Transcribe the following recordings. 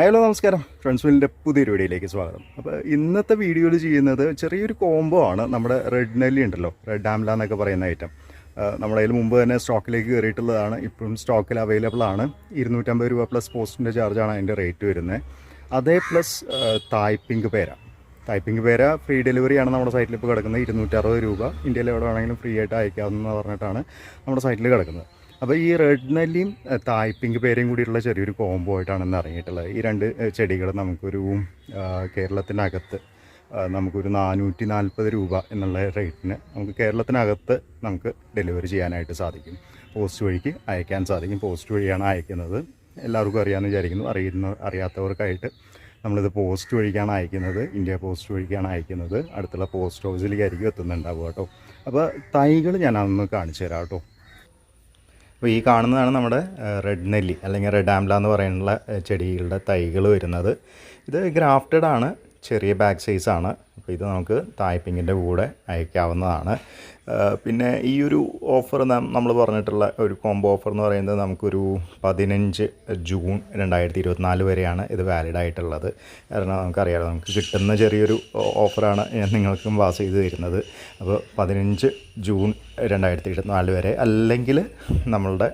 നമസ്കാരം. ഫ്രണ്ട്സ് വില്ലിന്റെ പുതിയൊരു വീഡിയോയിലേക്ക് സ്വാഗതം. അപ്പോൾ ഇന്നത്തെ വീഡിയോയിൽ ചെയ്യുന്നത് ചെറിയൊരു കോംബോ ആണ് നമ്മുടെ റെഡ് നെല്ലി ഉണ്ടല്ലോ റെഡ് ആംല എന്നൊക്കെ പറയുന്ന ഐറ്റം നമ്മുടെ അതിൽ മുമ്പ് തന്നെ സ്റ്റോക്കിലേക്ക് കയറിയിട്ടുള്ളതാണ് ഇപ്പോഴും സ്റ്റോക്കിൽ അവൈലബിൾ ആണ്. ഇരുന്നൂറ്റമ്പത് രൂപ പ്ലസ് പോസ്റ്റിന്റെ ചാർജാണ് അതിന്റെ റേറ്റ് വരുന്നത് അതേ പ്ലസ് തായ്പിങ്ക് പേര തായ്പിങ്ക് പേര ഫ്രീ ഡെലിവറിയാണ് നമ്മുടെ സൈറ്റിൽ ഇപ്പോൾ കിടക്കുന്നത്. ഇരുന്നൂറ്ററുപത് രൂപ. ഇന്ത്യയിൽ എവിടെ വേണമെങ്കിലും ഫ്രീ ആയിട്ട് അയക്കാമെന്ന് പറഞ്ഞിട്ടാണ് നമ്മുടെ സൈറ്റിൽ കിടക്കുന്നത്. അപ്പോൾ ഈ റെഡ് നെല്ലിയും തായ്പിങ്ക് തായ് പിങ്ക് പേരയും കൂടിയുള്ള ചെറിയൊരു കോംബോ ആയിട്ടാണ് ഇറങ്ങിയിട്ടുള്ളത് ഈ രണ്ട് ചെടികൾ നമുക്കൊരു കേരളത്തിനകത്ത് നമുക്കൊരു നാനൂറ്റി നാൽപ്പത് രൂപ എന്നുള്ള റേറ്റിന് നമുക്ക് കേരളത്തിനകത്ത് നമുക്ക് ഡെലിവറി ചെയ്യാനായിട്ട് സാധിക്കും. പോസ്റ്റ് വഴിക്ക് അയക്കാൻ സാധിക്കും. പോസ്റ്റ് വഴിയാണ് അയക്കുന്നത്. എല്ലാവർക്കും അറിയാമെന്ന് വിചാരിക്കുന്നു. അറിയുന്ന അറിയാത്തവർക്കായിട്ട് നമ്മളിത് പോസ്റ്റ് വഴിക്കാണ് അയക്കുന്നത്. ഇന്ത്യ പോസ്റ്റ് വഴിക്കാണ് അയക്കുന്നത്. അടുത്തുള്ള പോസ്റ്റ് ഓഫീസിലേക്കായിരിക്കും എത്തുന്നുണ്ടാവുക കേട്ടോ. അപ്പോൾ തൈകൾ ഞാൻ അന്ന് കാണിച്ചു തരാം കേട്ടോ. അപ്പോൾ ഈ കാണുന്നതാണ് നമ്മുടെ റെഡ് നെല്ലി അല്ലെങ്കിൽ റെഡ് ആംല എന്ന് പറയുന്ന ചെടികളുടെ തൈകൾ വരുന്നത്. ഇത് ഗ്രാഫ്റ്റഡ് ആണ് ചെറിയ ബാക്ക് സൈസാണ് അപ്പോൾ ഇത് നമുക്ക് തായ്പിങ്ങിന്റെ കൂടെ അയക്കാവുന്നതാണ്. പിന്നെ ഈ ഒരു ഓഫർ നമ്മൾ പറഞ്ഞിട്ടുള്ള ഒരു കോംബോ ഓഫർ എന്ന് പറയുന്നത് നമുക്കൊരു പതിനഞ്ച് ജൂൺ രണ്ടായിരത്തി ഇരുപത്തിനാല് വരെയാണ് ഇത് വാലിഡ് ആയിട്ടുള്ളത്. കാരണം നമുക്കറിയാമല്ലോ നമുക്ക് കിട്ടുന്ന ചെറിയൊരു ഓഫറാണ് ഞാൻ നിങ്ങൾക്കും പാസ് ചെയ്ത് തരുന്നത്. അപ്പോൾ പതിനഞ്ച് ജൂൺ രണ്ടായിരത്തി ഇരുപത്തിനാല് വരെ. അല്ലെങ്കിൽ നമ്മളുടെ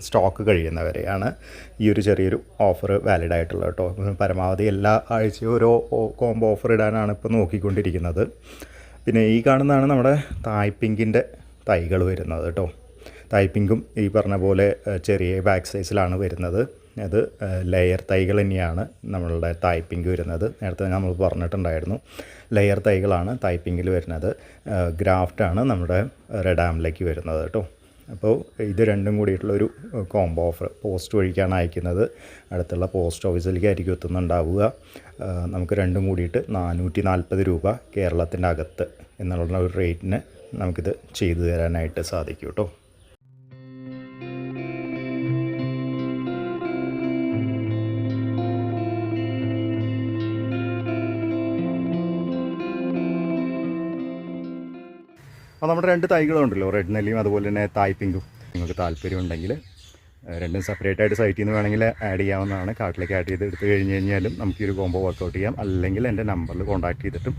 സ്റ്റോക്ക് കഴിയുന്നവരെയാണ് ഈ ഒരു ചെറിയൊരു ഓഫർ വാലിഡ് ആയിട്ടുള്ളത് കേട്ടോ. പരമാവധി എല്ലാ ആഴ്ചയും ഓരോ കോംബോ ഓഫർ ഇടാനാണ് ഇപ്പോൾ നോക്കിക്കൊണ്ടിരിക്കുന്നത്. പിന്നെ ഈ കാണുന്നതാണ് നമ്മുടെ തായ്പിങ്കിന്റെ തൈകൾ വരുന്നത് കേട്ടോ. തായ്പിങ്കും ഈ പറഞ്ഞ പോലെ ചെറിയ ബാക്ക് സൈസിലാണ് വരുന്നത്. അത് ലെയർ തൈകൾ തന്നെയാണ് നമ്മളുടെ തായ്പിങ്ക് വരുന്നത്. നേരത്തെ നമ്മൾ പറഞ്ഞിട്ടുണ്ടായിരുന്നു. ലെയർ തൈകളാണ് തായ്പിങ്കിൽ വരുന്നത്. ഗ്രാഫ്റ്റാണ് നമ്മുടെ റെഡാമിലേക്ക് വരുന്നത് കേട്ടോ. അപ്പോൾ ഇത് രണ്ടും കൂടിയിട്ടുള്ളൊരു കോംബോ ഓഫർ പോസ്റ്റ് വഴിക്കാണ് അയക്കുന്നത്. അടുത്തുള്ള പോസ്റ്റ് ഓഫീസിലേക്ക് ആയിരിക്കും എത്തുന്നുണ്ടാവുക. നമുക്ക് രണ്ടും കൂടിയിട്ട് നാനൂറ്റി നാൽപ്പത് രൂപ കേരളത്തിന്റെ അകത്ത് എന്നുള്ള ഒരു റേറ്റിന് നമുക്കിത് ചെയ്തു തരാനായിട്ട് സാധിക്കും കേട്ടോ. അപ്പോൾ നമ്മുടെ രണ്ട് തൈകളുണ്ടല്ലോ റെഡ് നെല്ലിയും അതുപോലെ തന്നെ തായ് പിങ്കും. നിങ്ങൾക്ക് താല്പര്യം ഉണ്ടെങ്കിൽ ഏഹ്, രണ്ടും സെപ്പറേറ്റ് ആയിട്ട് സൈറ്റിൽ നിന്ന് വേണമെങ്കിൽ ആഡ് ചെയ്യാവുന്നതാണ്. കാർട്ടിലേക്ക് ആഡ് ചെയ്ത് എടുത്ത് കഴിഞ്ഞ് കഴിഞ്ഞാലും നമുക്ക് ഒരു കോംബോ വർക്കൗട്ട് ചെയ്യാം. അല്ലെങ്കിൽ എന്റെ നമ്പറിൽ കോൺടാക്ട് ചെയ്തിട്ടും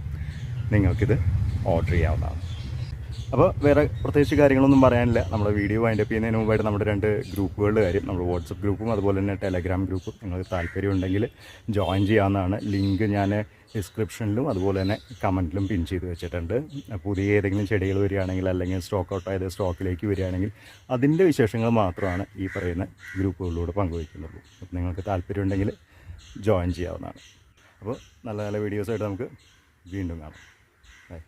നിങ്ങൾക്കിത് ഓർഡർ ചെയ്യാവുന്നതാണ്. അപ്പോൾ വേറെ പ്രത്യേകിച്ച് കാര്യങ്ങളൊന്നും പറയാനില്ല. നമ്മുടെ വീഡിയോ വൈൻഡ് അപ്പ് ചെയ്യുന്നതിന് മുമ്പായിട്ട് നമ്മുടെ രണ്ട് ഗ്രൂപ്പുകളുടെ കാര്യം നമ്മുടെ വാട്സപ്പ് ഗ്രൂപ്പും അതുപോലെ തന്നെ ടെലഗ്രാം ഗ്രൂപ്പും. നിങ്ങൾക്ക് താല്പര്യം ഉണ്ടെങ്കിൽ ജോയിൻ ചെയ്യാവുന്നതാണ് ലിങ്ക് ഞാൻ ഡിസ്ക്രിപ്ഷനിലും അതുപോലെ തന്നെ കമന്റിലും പിൻ ചെയ്ത് വെച്ചിട്ടുണ്ട്. പുതിയ ഏതെങ്കിലും ചെടികൾ വരികയാണെങ്കിൽ അല്ലെങ്കിൽ സ്റ്റോക്ക് ഔട്ട് ആയത് സ്റ്റോക്കിലേക്ക് വരികയാണെങ്കിൽ അതിന്റെ വിശേഷങ്ങൾ മാത്രമാണ് ഈ പറയുന്ന ഗ്രൂപ്പുകളിലൂടെ പങ്കുവയ്ക്കുന്നുള്ളൂ അപ്പോൾ നിങ്ങൾക്ക് താല്പര്യം ഉണ്ടെങ്കിൽ ജോയിൻ ചെയ്യാവുന്നതാണ്. അപ്പോൾ നല്ല നല്ല വീഡിയോസായിട്ട് നമുക്ക് വീണ്ടും കാണാം. ബൈ